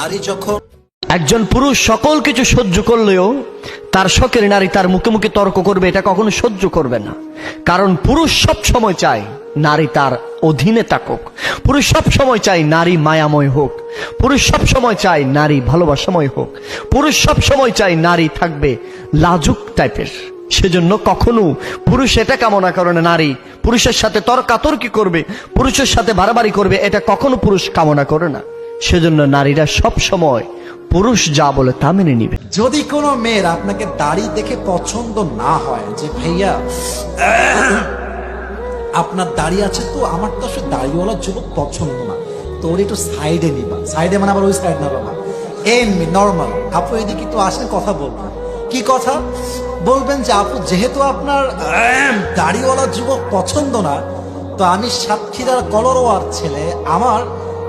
নারী যখন একজন পুরুষ সকল কিছু সহ্য করলেও তার শখের নারী তার মুখে মুখে তর্ক করবে, এটা কখনো সহ্য করবে না। কারণ পুরুষ সব সময় চায় নারী তার অধীনে থাকুক। পুরুষ সব সময় চায় নারী মায়াময় হোক। পুরুষ সব সময় চায় নারী ভালোবাসাময় হোক। পুরুষ সব সময় চায় নারী থাকবে লাজুক টাইপের। সেজন্য কখনো পুরুষ এটা কামনা করে না, নারী পুরুষের সাথে তর্কাতর্কি করবে, পুরুষের সাথে বাড়াবাড়ি করবে, এটা কখনো পুরুষ কামনা করে না। সেজন্য নারীরা সব সময় পুরুষ যা বলে তা মেনে নিবে। যদি কোনো মেয়ের আপনাকে দাড়ি দেখে পছন্দ না হয়, যে ভাইয়া, আপনার দাড়ি আছে তো, আমার তো আসলে দাড়িওয়ালা যুবক পছন্দ না। তো ওর একটু সাইডে নিবা। সাইডে মানে আবার ওই সাইড না বাবা। এমনি নর্মাল আপু এদিকে তো আসেন, কথা বলবেন। কি কথা? বলবেন যে, আপু, যেহেতু আপনার দাড়িওয়ালা যুবক পছন্দ না, তো আমি সাতক্ষীরার কলরোয়ার ছেলে, আমার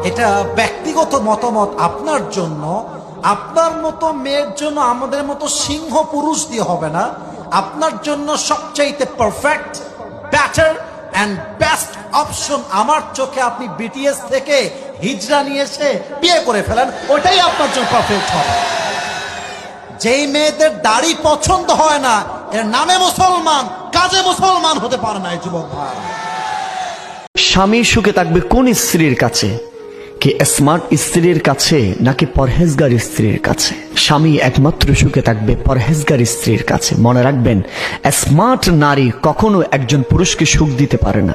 এটা ব্যক্তিগত মতামত আপনার জন্য। আপনার মতো মেয়ের জন্য আমাদের মতো সিংহ পুরুষ দিয়ে হবে না। আপনার জন্য সবচাইতে perfect batter and best option আমার চোখে আপনি বিটিএস থেকে হিজরা নিয়ে এসে বিয়ে করে ফেলেন ওটাই আপনার জন্য পারফেক্ট হবে। যেই মেয়েদের দাড়ি পছন্দ হয় না, এর নামে মুসলমান, কাজে মুসলমান হতে পারে না যুবক ভাই। স্বামী সুখে থাকবে কোন স্ত্রীর কাছে? কি স্মার্ট স্ত্রীর কাছে নাকি পরহেজগার স্ত্রীর কাছে? স্বামী একমাত্র সুখে থাকবে পরহেজগার স্ত্রীর কাছে। মনে রাখবেন স্মার্ট নারী কখনো একজন পুরুষকে সুখ দিতে পারে না।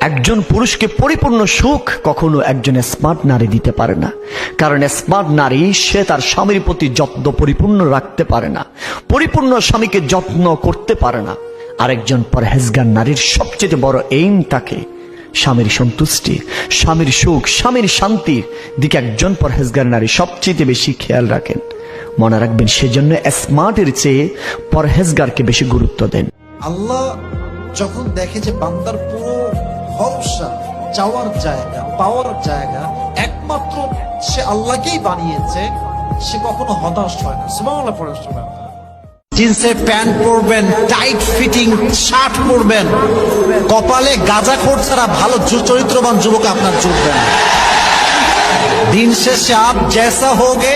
একজন পুরুষকে পরিপূর্ণ সুখ কখনো একজন স্মার্ট নারী দিতে পারে না। কারণ স্মার্ট নারী, সে তার স্বামীর প্রতি যত্ন পরিপূর্ণ রাখতে পারে না। পরিপূর্ণ স্বামীকে যত্ন করতে পারে না। আরেকজন পরহেজগার নারীর সবচেয়ে বড় এইম তাকে স্বামীর সন্তুষ্টি, স্বামীর সুখ, স্বামীর শান্তির দিকে একজন পরহেজগার নারী সবচেয়ে বেশি খেয়াল রাখেন। মনে রাখবেন সেজন্য স্মার্টের চেয়ে পরহেজগারকে বেশি গুরুত্ব দেন। আল্লাহ যখন দেখে যে বান্দার পুরো ভরসা যাওয়ার জায়গা, পাওয়ার জায়গা একমাত্র সে আল্লাহকেই বানিয়েছে, সে কখনো হতাশ হয় না। সুবহানাল্লাহ, পড়ে সুবহানাল্লাহ। জিন্সের প্যান্ট পরবেন টাইট ফিটিং শার্ট পরবেন কপালে গাজা খোর ছাড়া ভালো চু- চরিত্রবান যুবক আপনার জুটবে না दिन से आप जैसा होगे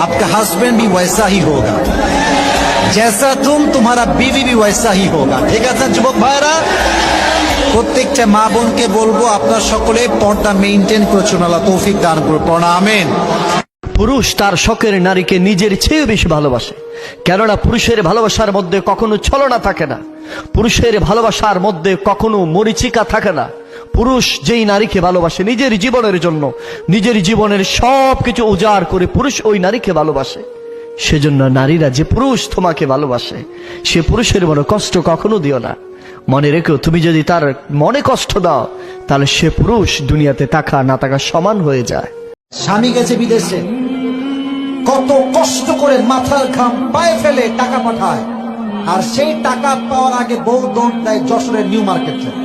आपका हस्बैंड भी वैसा ही होगा जैसा तुम तुम्हारा बीवी भी वैसा ही होगा ঠিক আছে যুবক ভাইরা প্রত্যেকটা মা বোনকে বলবো আপনার সকলে পর্দা মেইনটেইন করে চলুন আল্লাহ তৌফিক দান করুন পড়া আমেন পুরুষ তার শখের নারীকে নিজের চেয়েও বেশি ভালোবাসে কেননা পুরুষের ভালোবাসার মধ্যে কখনো ছলনা থাকে না। পুরুষের ভালোবাসার মধ্যে কখনো মরিচিকা থাকে না। পুরুষ যেই নারীকে ভালোবাসে নিজের জীবনের জন্য, নিজের জীবনের সব কিছু উজাড় করে পুরুষ ওই নারীকে ভালোবাসে। সেজন্য নারীরা যে পুরুষ তোমাকে ভালোবাসে, সে পুরুষের বড় কষ্ট কখনো দিও না। মনে রেখো, তুমি যদি তার মনে কষ্ট দাও, তাহলে সে পুরুষ দুনিয়াতে থাকা না থাকা সমান হয়ে যায়। স্বামী গেছে বিদেশে। কত কষ্ট করে মাথার ঘাম পায়ে ফেলে টাকা পাঠায়। আর সেই টাকা পাওয়ার আগে বউ দৌড় দেয় যশোরের নিউ মার্কেট থেকে।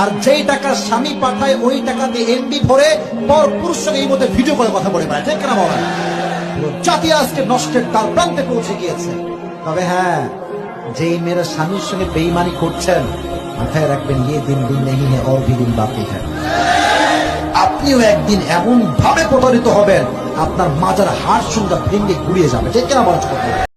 আর যেই টাকা স্বামী পাঠায়, ওই টাকা দিয়ে এমপি ভরে পর পুরুষ সঙ্গে এই মধ্যে ভিডিও করে কথা বলে বেড়ায়। ঠিক না জাতি আজকে নষ্টের তার প্রান্তে পৌঁছে গিয়েছে। তবে হ্যাঁ যেই মেয়েরা স্বামীর সঙ্গে বেইমানি করছেন, মাথায় রাখবেন ইয়ে দিন দিন নেই হ্যাঁ অর্ধি দিন বাকি হ্যাঁ আপনিও একদিন এমন ভাবে প্রতারিত হবেন আপনার মাজার হাড় সুন্দর ভেঙে গুড়িয়ে যাবে। ঠিক কিনা বলা?